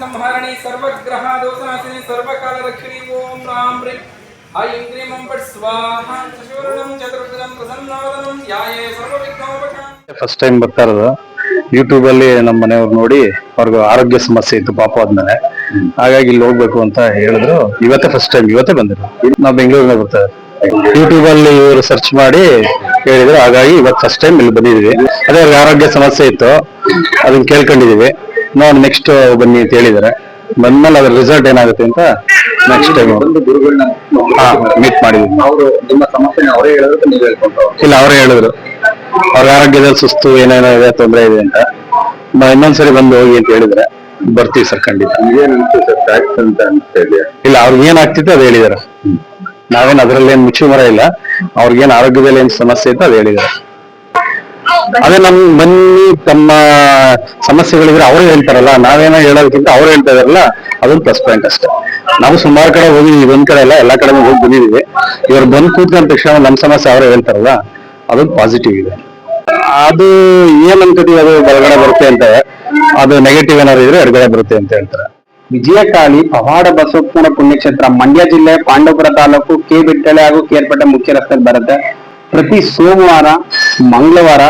ಸಂಹರಣಿ ಸರ್ವಗ್ರಹ ದೋಷನಾಶಿನಿ ಸರ್ವಕಾಲ ರಕ್ಷಿಣಿ, ಓಂ ರಾಮ್ ರೀಂ. ಚತುರ್ಭುಜಂ ಸರ್ವವಿಘ್ನೋಪಶಾಂತಿ. ಫಸ್ಟ್ ಟೈಮ್ ಬರ್ತಾ ಇರೋದು. ಯೂಟ್ಯೂಬ್ ಅಲ್ಲಿ ನಮ್ಮ ಮನೆಯವ್ರು ನೋಡಿ, ಅವ್ರಿಗೆ ಆರೋಗ್ಯ ಸಮಸ್ಯೆ ಇತ್ತು ಪಾಪ ಆದ್ಮೇಲೆ. ಹಾಗಾಗಿ ಇಲ್ಲಿ ಹೋಗ್ಬೇಕು ಅಂತ ಹೇಳಿದ್ರು. ಇವತ್ತೇ ಫಸ್ಟ್ ಟೈಮ್ ಇವತ್ತೇ ಬಂದಿರು ನಾವು ಬೆಂಗಳೂರಿನ ಬರ್ತಾ ಯೂಟ್ಯೂಬ್ ಅಲ್ಲಿ ಇವರು ಸರ್ಚ್ ಮಾಡಿ ಹೇಳಿದ್ರು. ಹಾಗಾಗಿ ಇವತ್ತು ಫಸ್ಟ್ ಟೈಮ್ ಇಲ್ಲಿ ಬಂದಿದೀವಿ ಅದೇ ಅವ್ರಿಗೆ ಆರೋಗ್ಯ ಸಮಸ್ಯೆ ಇತ್ತು. ಅದನ್ನ ಕೇಳ್ಕೊಂಡಿದೀವಿ ನೋಡಿ ನೆಕ್ಸ್ಟ್ ಬನ್ನಿ ಅಂತ ಹೇಳಿದಾರೆ. ಬಂದ್ಮೇಲೆ ಅದ್ರ ರಿಸಲ್ಟ್ ಏನಾಗುತ್ತೆ ಅಂತ ನೆಕ್ಸ್ಟ್ ಟೈಮ್ ಒಂದು ಗುರುಗಳನ್ನ ಮೀಟ್ ಮಾಡಿದ್ವಿ. ಅವರು ನಿಮ್ಮ ಸಮಸ್ಯೆನ ಅವರೇ ಹೇಳಿದ್ರು ನೀವು ಹೇಳ್ಕೊಂಡು ಇಲ್ಲ ಅವರೇ ಹೇಳಿದ್ರು. ಅವ್ರ ಆರೋಗ್ಯದಲ್ಲಿ ಸುಸ್ತು ಏನೇನೋ ಇದೆ ತೊಂದರೆ ಇದೆ ಅಂತ. ಇನ್ನೊಂದ್ಸರಿ ಬಂದು ಹೋಗಿ ಅಂತ ಹೇಳಿದ್ರೆ. ಬರ್ತೀವಿ ಸರ್ ಖಂಡಿತ. ಇಲ್ಲ ಅವ್ರಿಗೆ ಏನ್ ಆಗ್ತಿತ್ತು ಅದು ಹೇಳಿದಾರೆ. ನಾವೇನು ಅದ್ರಲ್ಲಿ ಏನ್ ಮುಚ್ಚು ಮರ ಇಲ್ಲ. ಅವ್ರಿಗೇನ್ ಆರೋಗ್ಯದಲ್ಲಿ ಏನ್ ಸಮಸ್ಯೆ ಇತ್ತು ಅದು ಹೇಳಿದಾರೆ. ಅದೇ ನಮ್ ಬನ್ನಿ ತಮ್ಮ ಸಮಸ್ಯೆಗಳಿದ್ರೆ ಅವ್ರು ಹೇಳ್ತಾರಲ್ಲ, ನಾವೇನೋ ಹೇಳೋದಕ್ಕಿಂತ ಅವ್ರು ಹೇಳ್ತಾ ಇದಾರಲ್ಲ, ಅದೊಂದು ಪ್ಲಸ್ ಪಾಯಿಂಟ್ ಅಷ್ಟೇ. ನಾವು ಸುಮಾರು ಕಡೆ ಹೋಗಿ ಒಂದ್ ಕಡೆ ಎಲ್ಲ ಎಲ್ಲಾ ಕಡೆ ಹೋಗಿ ಬಂದಿದೀವಿ. ಇವ್ರು ಬಂದ್ ಕೂತ್ಕೊಂಡ ತಕ್ಷಣ ನಮ್ ಸಮಸ್ಯೆ ಅವ್ರು ಹೇಳ್ತಾರಲ್ಲ, ಅದೊಂದು ಪಾಸಿಟಿವ್ ಇದೆ. ಅದು ಏನ್ ಅನ್ಕೋತೀವಿ ಅದು ಬಲಗಡೆ ಬರುತ್ತೆ ಅಂತ, ಅದು ನೆಗೆಟಿವ್ ಏನಾದ್ರು ಇದ್ರೆ ಎಡಗಡೆ ಬರುತ್ತೆ ಅಂತ ಹೇಳ್ತಾರೆ. ವಿಜಯಕಾಳಿ, ಪವಾಡ ಬಸವಪ್ಪನ ಪುಣ್ಯಕ್ಷೇತ್ರ, ಮಂಡ್ಯ ಜಿಲ್ಲೆ, ಪಾಂಡವಪುರ ತಾಲೂಕು, ಕೆ ಬಿಟ್ಟಳೆ ಹಾಗೂ ಕೇರ್ಪೇಟೆ ಮುಖ್ಯ ರಸ್ತೆ ಬರುತ್ತೆ. ಪ್ರತಿ ಸೋಮವಾರ, ಮಂಗಳವಾರ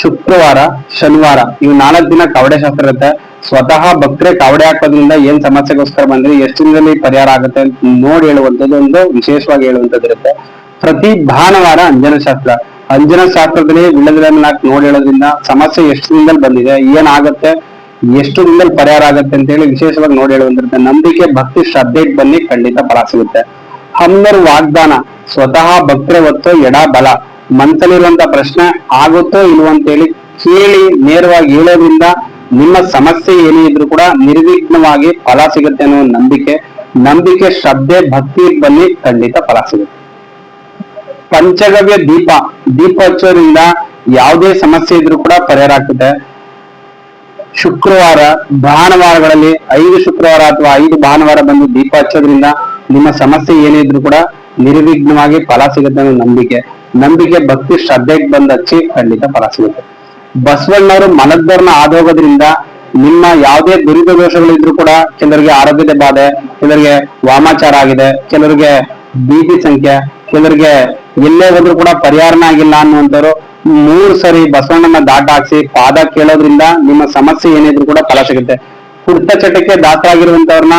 ಶುಕ್ರವಾರ, ಶನಿವಾರ ಇವು ನಾಲ್ಕು ದಿನ ಕವಡೆ ಶಾಸ್ತ್ರ ಇರುತ್ತೆ. ಸ್ವತಃ ಭಕ್ತರೆ ಕವಡೆ ಹಾಕೋದ್ರಿಂದ ಏನ್ ಸಮಸ್ಯೆಗೋಸ್ಕರ ಬಂದ್ರೆ, ಎಷ್ಟು ದಿನದಲ್ಲಿ ಪರಿಹಾರ ಆಗುತ್ತೆ ಅಂತ ನೋಡಿ ಹೇಳುವಂತದ್ದು ಒಂದು ವಿಶೇಷವಾಗಿ ಹೇಳುವಂತದ್ದು ಇರುತ್ತೆ. ಪ್ರತಿ ಭಾನುವಾರ ಅಂಜನ ಶಾಸ್ತ್ರ. ಅಂಜನ ಶಾಸ್ತ್ರದಲ್ಲಿ ವಿಳ್ಳದನ್ನ ಹಾಕಿ ನೋಡಿ ಹೇಳೋದ್ರಿಂದ ಸಮಸ್ಯೆ ಎಷ್ಟು ದಿನದಲ್ಲಿ ಬಂದಿದೆ ಏನಾಗುತ್ತೆ ಎಷ್ಟು ದಿನದಲ್ಲಿ ಪರಿಹಾರ ಆಗುತ್ತೆ ಅಂತ ಹೇಳಿ ವಿಶೇಷವಾಗಿ ನೋಡಿ ಹೇಳುವಂತಿರುತ್ತೆ ನಂಬಿಕೆ, ಭಕ್ತಿ, ಶ್ರದ್ಧೆ ಬನ್ನಿ ಖಂಡಿತ ಫಲ ಸಿಗುತ್ತೆ. ಹಮ್ಮರ್ ವಾಗ್ದಾನ. ಸ್ವತಃ ಭಕ್ತರೆ ಹೊತ್ತು ಎಡ ಬಲ. ಮನಸ್ಸಲ್ಲಿರುವಂತ ಪ್ರಶ್ನೆ ಆಗುತ್ತೋ ಇಲ್ವೋ ಅಂತ ಹೇಳಿ ಕೇಳಿ ನೇರವಾಗಿ ಹೇಳೋದ್ರಿಂದ ನಿಮ್ಮ ಸಮಸ್ಯೆ ಏನೇ ಇದ್ರೂ ಕೂಡ ನಿರ್ವಿಘ್ನವಾಗಿ ಫಲ ಸಿಗುತ್ತೆ ಅನ್ನೋ ನಂಬಿಕೆ ನಂಬಿಕೆ, ಶ್ರದ್ಧೆ, ಭಕ್ತಿ ಬನ್ನಿ ಖಂಡಿತ ಫಲ ಸಿಗುತ್ತೆ. ಪಂಚಗವ್ಯ ದೀಪ ದೀಪ ಹಚ್ಚೋದ್ರಿಂದ ಯಾವುದೇ ಸಮಸ್ಯೆ ಇದ್ರೂ ಕೂಡ ಪರಿಹಾರ ಆಗ್ತದೆ. ಶುಕ್ರವಾರ, ಭಾನುವಾರಗಳಲ್ಲಿ ಐದು ಶುಕ್ರವಾರ ಅಥವಾ ಐದು ಭಾನುವಾರ ಬಂದು ದೀಪ ಹಚ್ಚೋದ್ರಿಂದ ನಿಮ್ಮ ಸಮಸ್ಯೆ ಏನೇ ಇದ್ರೂ ಕೂಡ ನಿರ್ವಿಘ್ನವಾಗಿ ಫಲ ಸಿಗುತ್ತೆ ಅನ್ನೋ ನಂಬಿಕೆ. ನಂಬಿಕೆ, ಭಕ್ತಿ, ಶ್ರದ್ಧೆಗೆ ಬಂದ ಚೀಪ್ ಖಂಡಿತ ಫಲ ಸಿಗುತ್ತೆ. ಬಸವಣ್ಣವರು ಮಲದ್ದರ್ನ ಆದೋಗೋದ್ರಿಂದ ನಿಮ್ಮ ಯಾವುದೇ ದುರಿತ ದೋಷಗಳಿದ್ರು ಕೂಡ ಕೆಲವರಿಗೆ ಆರೋಗ್ಯದ ಬಾಧೆ, ಕೆಲವರಿಗೆ ವಾಮಾಚಾರ ಆಗಿದೆ, ಕೆಲವರಿಗೆ ಬೀದಿ ಸಂಖ್ಯೆ, ಕೆಲವರಿಗೆ ಎಲ್ಲೇ ಹೋದ್ರು ಕೂಡ ಪರಿಹಾರನ ಆಗಿಲ್ಲ ಅನ್ನುವಂಥವ್ರು ಮೂರು ಸರಿ ಬಸವಣ್ಣನ ದಾಟ ಹಾಕ್ಸಿ ಪಾದ ಕೇಳೋದ್ರಿಂದ ನಿಮ್ಮ ಸಮಸ್ಯೆ ಏನಿದ್ರು ಕೂಡ ಫಲ ಸಿಗುತ್ತೆ. ಕುರ್ತ ಚಟಕ್ಕೆ ದಾತರಾಗಿರುವಂತವ್ರನ್ನ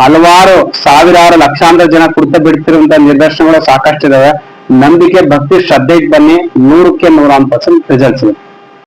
ಹಲವಾರು ಸಾವಿರಾರು ಲಕ್ಷಾಂತರ ಜನ ಕುರ್ತ ಬಿಡ್ತಿರುವಂತ ನಿದರ್ಶನಗಳು ಸಾಕಷ್ಟಿದಾವೆ. ನಂಬಿಕೆ ಭಕ್ತಿ ಶ್ರದ್ಧೆಗೆ ಬನ್ನಿ ನೂರಕ್ಕೆ ನೂರ ಪರ್ಸೆಂಟ್ ರಿಸಲ್ಟ್ ಸಿಗುತ್ತೆ